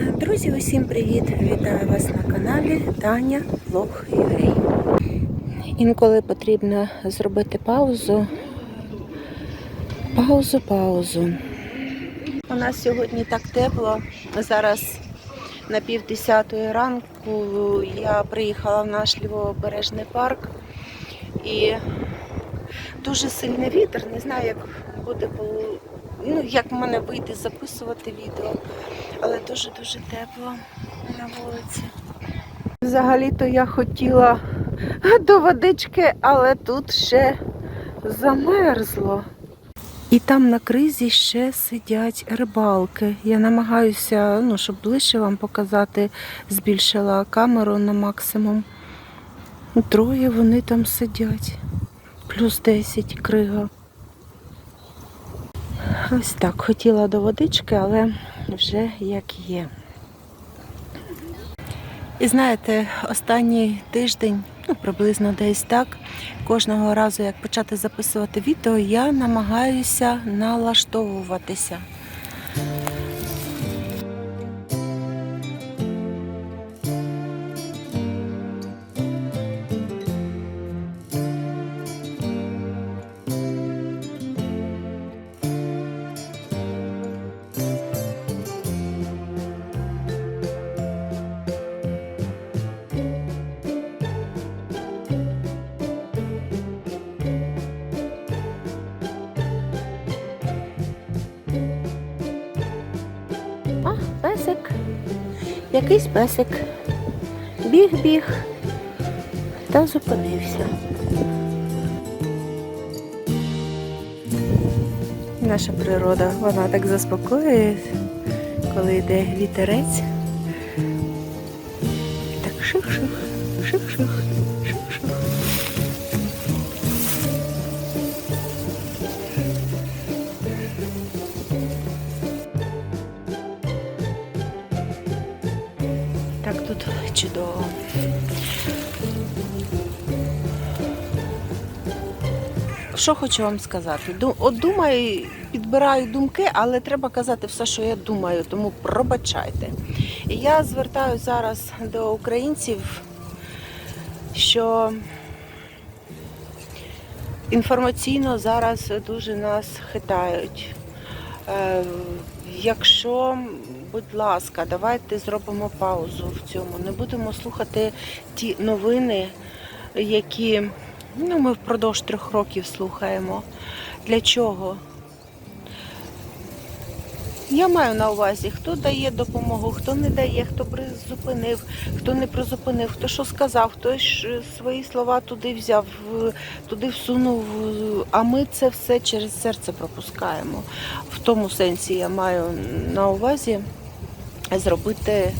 Друзі, усім привіт! Вітаю вас на каналі Таня Влог UA. Інколи потрібно зробити паузу. Паузу, паузу. У нас сьогодні так тепло. Зараз на пів десятої ранку я приїхала в наш лівобережний парк і дуже сильний вітер. Не знаю, як буде ну, як в мене вийде записувати відео, але дуже-дуже тепло на вулиці. Взагалі-то я хотіла до водички, але тут ще замерзло. І там на кризі ще сидять рибалки. Я намагаюся, ну, щоб ближче вам показати, збільшила камеру на максимум. Троє вони там сидять. Плюс 10 крига. Ось так, хотіла до водички, але вже як є. І знаєте, останній тиждень, ну приблизно десь так, кожного разу, як почати записувати відео, я намагаюся налаштовуватися. Якийсь песик. Біг-біг та зупинився. Наша природа, вона так заспокоює, коли йде вітерець. Так ших-ших, ших-ших, Так тут чудово. Що хочу вам сказати? От думаю, підбираю думки, але треба казати все, що я думаю, тому пробачайте. І я звертаю зараз до українців, що інформаційно зараз дуже нас хитають. Е, Якщо, будь ласка, давайте зробимо паузу в цьому. Не будемо слухати ті новини, які ну, ми впродовж трьох років слухаємо. Для чого? Я маю на увазі, хто дає допомогу, хто не дає, хто призупинив, хто не призупинив, хто що сказав, хто свої слова туди взяв, туди всунув. А ми це все через серце пропускаємо. В тому сенсі я маю на увазі зробити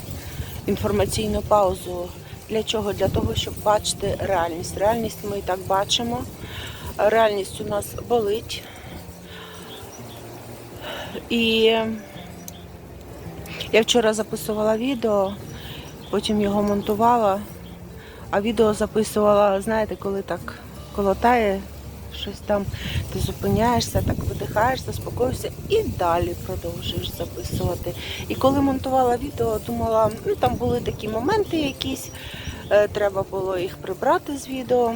інформаційну паузу. Для чого? Для того, щоб бачити реальність. Реальність ми і так бачимо. Реальність у нас болить. І я вчора записувала відео, потім його монтувала, а відео записувала, знаєте, коли так колотає щось там, ти зупиняєшся, так видихаєш, заспокоїшся і далі продовжуєш записувати. І коли монтувала відео, думала, ну там були такі моменти якісь, е, треба було їх прибрати з відео.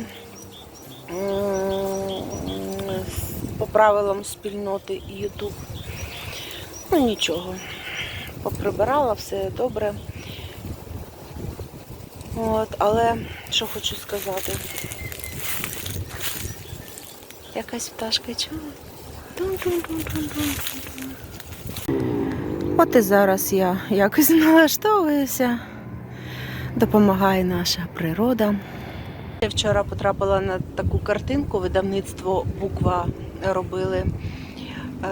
По правилам спільноти і YouTube. Ну нічого. Поприбирала, все добре. От, але що хочу сказати. Якась пташка чула. От і зараз я якось налаштовуюся. Допомагає наша природа. Я вчора потрапила на таку картинку, видавництво буква робили.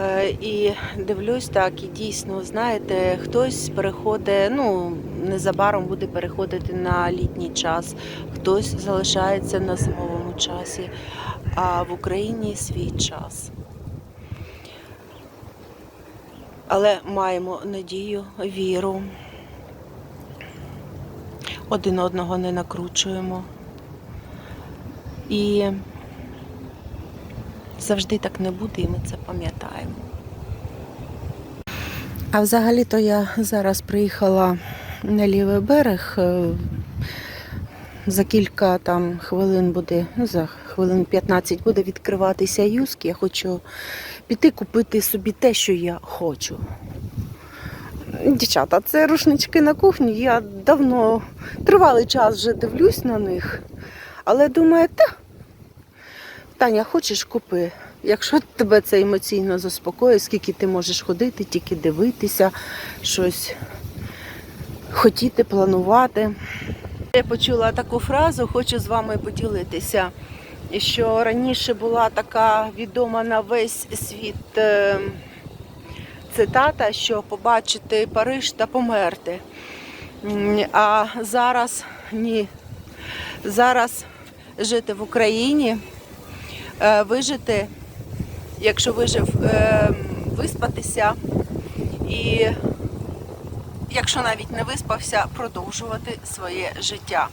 Е, І дивлюсь так, і дійсно, знаєте, хтось переходить, ну незабаром буде переходити на літній час, хтось залишається на зимовому часі, а в Україні свій час. Але маємо надію, віру. Один одного не накручуємо. І завжди так не буде, і ми це пам'ятаємо. А взагалі-то я зараз приїхала на лівий берег. е, За кілька там хвилин буде, ну за хвилин 15 буде відкриватися юск. Я хочу піти купити собі те, що я хочу. Дівчата, це рушнички на кухні. Я давно тривалий час вже дивлюсь на них, але думаю, та Таня, хочеш купи. Якщо тебе це емоційно заспокоїть, скільки ти можеш ходити, тільки дивитися, щось хотіти, планувати. Я почула таку фразу, хочу з вами поділитися. Що раніше була така відома на весь світ е, цитата, що побачити Париж та померти. А зараз ні. Зараз жити в Україні, е, вижити, якщо вижив, е, виспатися і якщо навіть не виспався, продовжувати своє життя.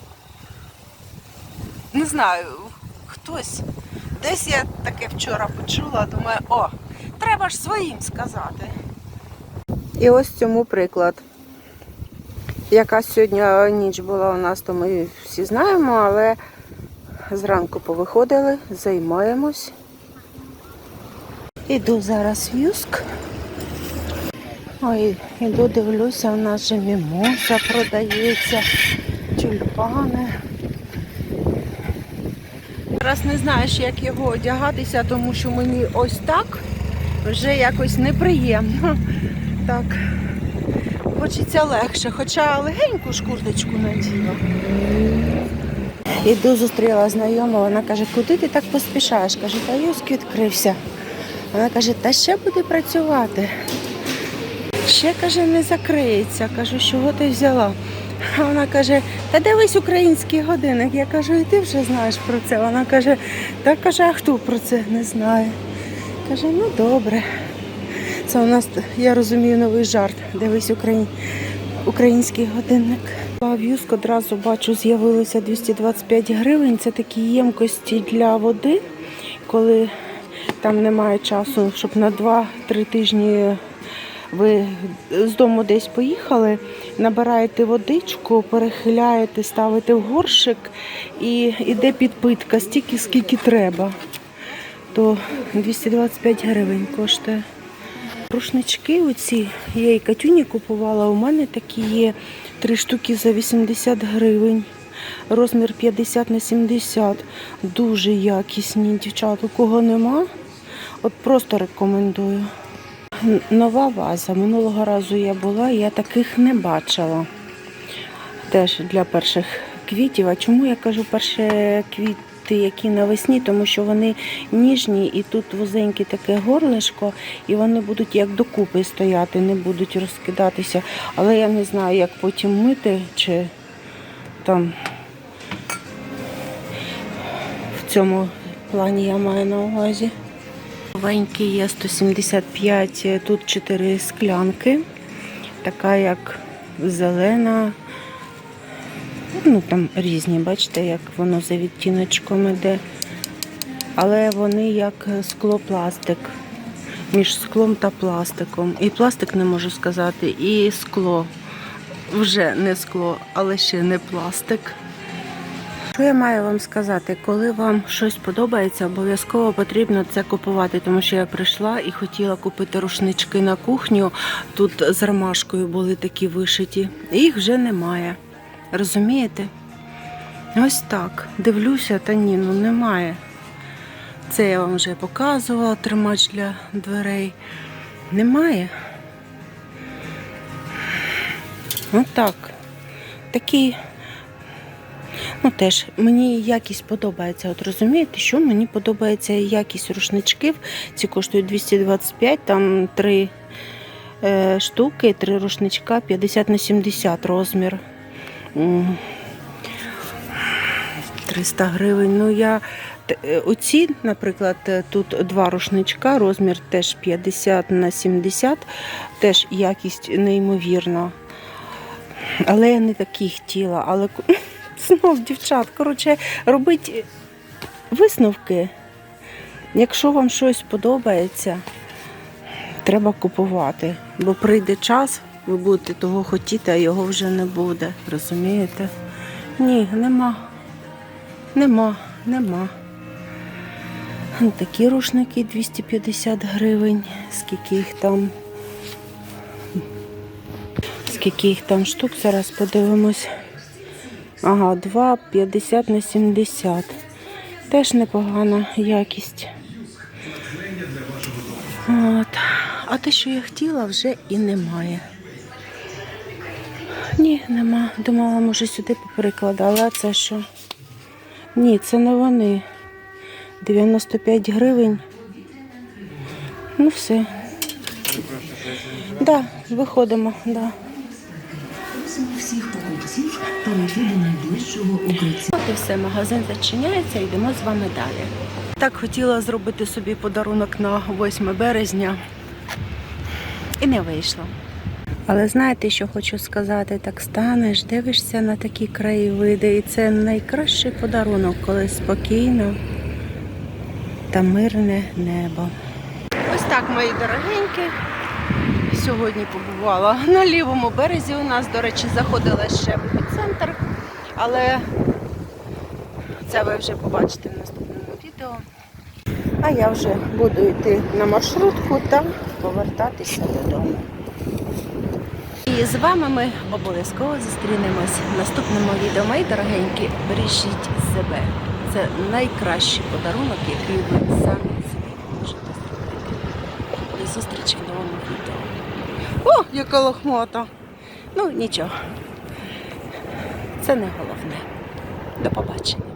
Не знаю, хтось. Десь я таке вчора почула, думаю, о, треба ж своїм сказати. І ось цьому приклад. Яка сьогодні ніч була у нас, то ми всі знаємо, але зранку повиходили, займаємось. Іду зараз в Юск. Ой, іду дивлюся, у нас же мімоза продається, тюльпани. Зараз не знаєш, як його одягатися, тому що мені ось так вже якось неприємно. Так. Хочеться легше, хоча легеньку ж курточку наділа. Іду зустріла знайому, вона каже, куди ти так поспішаєш? Каже, та юск відкрився. Вона каже, та ще буде працювати. Ще каже, не закриється. Кажу, чого ти взяла? А вона каже, та дивись український годинник. Я кажу, і ти вже знаєш про це. Вона каже, та каже, а хто про це не знає? Каже, ну добре. Це у нас, я розумію, новий жарт. Дивись Україн... український годинник. А одразу бачу, з'явилося 225 гривень. Це такі ємкості для води, коли там немає часу, щоб на 2-3 тижні ви з дому десь поїхали, набираєте водичку, перехиляєте, ставите в горшик і йде підпитка стільки, скільки треба. То 225 гривень коштує. Рушнички оці, я і Катюні купувала, у мене такі є три штуки за 80 гривень. Розмір 50 на 70. Дуже якісні, дівчат. У кого нема, от просто рекомендую. Нова ваза. Минулого разу я була, я таких не бачила. Теж для перших квітів. А чому я кажу перші квіти, які навесні? Тому що вони ніжні і тут вузеньке таке горлишко, і вони будуть як докупи стояти, не будуть розкидатися. Але я не знаю, як потім мити чи там в цьому плані я маю на увазі. Новенький є 175, тут 4 склянки, така як зелена. Ну там різні, бачите, як воно за відтіночком іде. Але вони як склопластик. Між склом та пластиком. І пластик не можу сказати, і скло. Вже не скло, але ще не пластик. Що я маю вам сказати? Коли вам щось подобається, обов'язково потрібно це купувати, тому що я прийшла і хотіла купити рушнички на кухню. Тут з ромашкою були такі вишиті. Їх вже немає. Розумієте? Ось так. Дивлюся, та ні, ну немає. Це я вам вже показувала, тримач для дверей. Немає. Отак. Такий. Ну теж мені якість подобається. От розумієте, що мені подобається якість рушничків. Ці коштують 225, там три е, штуки, три рушничка, 50 на 70 розмір. 300 гривень. Ну я е, оці, наприклад, е, тут два рушничка, розмір теж 50 на 70, теж якість неймовірна. Але я не такі хотіла. Але знов, дівчат, коротше, робіть висновки. Якщо вам щось подобається, треба купувати. Бо прийде час, ви будете того хотіти, а його вже не буде. Розумієте? Ні, нема. Нема, нема. Такі рушники 250 гривень. Скільки їх там? Скільки їх там штук, зараз подивимось. Ага, 2,50 на 70. Теж непогана якість. От. А те, що я хотіла, вже і немає. Ні, нема. Думала, може сюди поперекладала, а це що? Ні, це не вони. 95 гривень. Ну все. Да, виходимо, да. Покупців перейти до найближчого укриття. От і все, магазин зачиняється, йдемо з вами далі. Так хотіла зробити собі подарунок на 8 березня і не вийшло. Але знаєте, що хочу сказати? Так станеш, дивишся на такі краєвиди, і це найкращий подарунок, коли спокійно та мирне небо. Ось так, мої дорогенькі. Сьогодні побувала на лівому березі. У нас, до речі, заходила ще в епіцентр, але це ви вже побачите в наступному відео. А я вже буду йти на маршрутку та повертатися додому. І з вами ми обов'язково зустрінемось в наступному відео. Мої дорогенькі, бережіть себе. Це найкращий подарунок, який ви самі собі можете зробити. До зустрічі в новому відео. О, яка лохмата! Ну, нічого. Це не головне. До побачення.